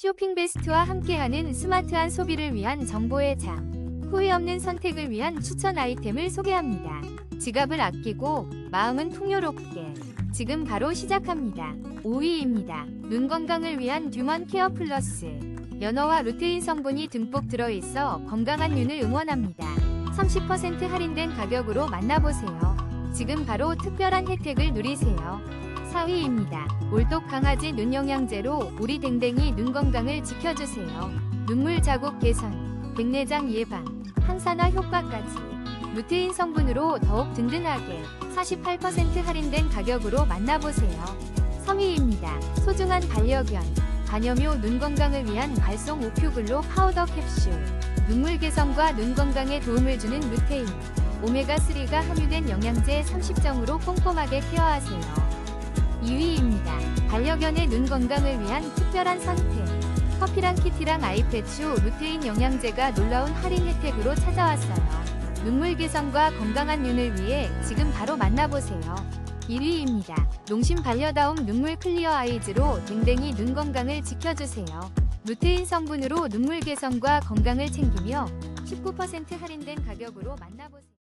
쇼핑 베스트와 함께하는 스마트한 소비를 위한 정보의 장. 후회 없는 선택을 위한 추천 아이템을 소개합니다. 지갑을 아끼고 마음은 풍요롭게. 지금 바로 시작합니다. 5위입니다. 눈 건강을 위한 듀먼 케어 플러스. 연어와 루테인 성분이 듬뿍 들어있어 건강한 눈을 응원합니다. 30% 할인된 가격으로 만나보세요. 지금 바로 특별한 혜택을 누리세요. 4위입니다. 올독 강아지 눈 영양제로 우리 댕댕이 눈 건강을 지켜주세요. 눈물 자국 개선, 백내장 예방, 항산화 효과까지. 루테인 성분으로 더욱 든든하게 48% 할인된 가격으로 만나보세요. 3위입니다. 소중한 반려견, 반려묘 눈 건강을 위한 발송 우큐글로 파우더 캡슐. 눈물 개선과 눈 건강에 도움을 주는 루테인, 오메가3가 함유된 영양제 30정으로 꼼꼼하게 케어하세요. 2위입니다. 반려견의 눈 건강을 위한 특별한 선택. 커피랑 키티랑 아이패츄 루테인 영양제가 놀라운 할인 혜택으로 찾아왔어요. 눈물 개선과 건강한 눈을 위해 지금 바로 만나보세요. 1위입니다. 농심 반려다움 눈물 클리어 아이즈로 댕댕이 눈 건강을 지켜주세요. 루테인 성분으로 눈물 개선과 건강을 챙기며 19% 할인된 가격으로 만나보세요.